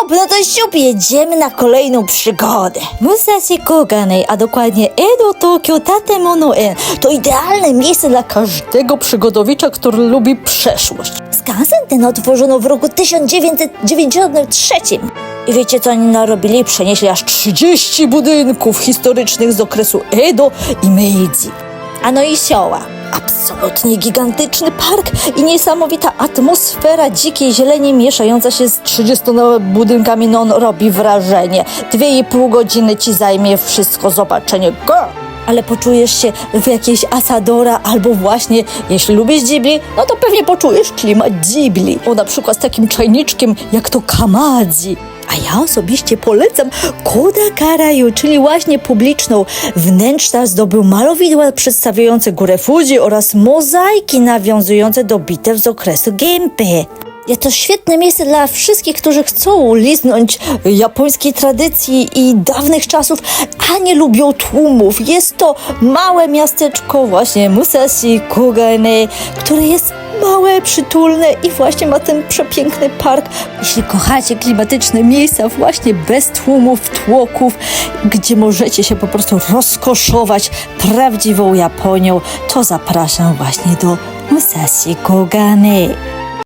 Hop, no to siup, jedziemy na kolejną przygodę. Musashi Kogane, a dokładnie Edo Tokyo Tatemono-en to idealne miejsce dla każdego przygodowicza, który lubi przeszłość. Skansen ten otworzono w roku 1993. I wiecie co oni narobili? Przenieśli aż 30 budynków historycznych z okresu Edo i Meiji. A no i sioła. Absolutnie gigantyczny park i niesamowita atmosfera dzikiej zieleni mieszająca się z 30 budynkami non robi wrażenie. Dwie i pół godziny ci zajmie wszystko zobaczenie go. Ale poczujesz się w jakiejś Asadora albo właśnie, jeśli lubisz Ghibli, no to pewnie poczujesz klimat Ghibli. O na przykład z takim czajniczkiem jak to Kamadzi. A ja osobiście polecam Koda Karaju, czyli właśnie publiczną. Wnętrza zdobył malowidła przedstawiające górę Fuji oraz mozaiki nawiązujące do bitew z okresu Genpei. Jest to świetne miejsce dla wszystkich, którzy chcą liznąć japońskiej tradycji i dawnych czasów, a nie lubią tłumów. Jest to małe miasteczko, właśnie Musashi Kogane, które jest małe, przytulne i właśnie ma ten przepiękny park. Jeśli kochacie klimatyczne miejsca, właśnie bez tłumów, tłoków, gdzie możecie się po prostu rozkoszować prawdziwą Japonią, to zapraszam właśnie do Musashi Kogane.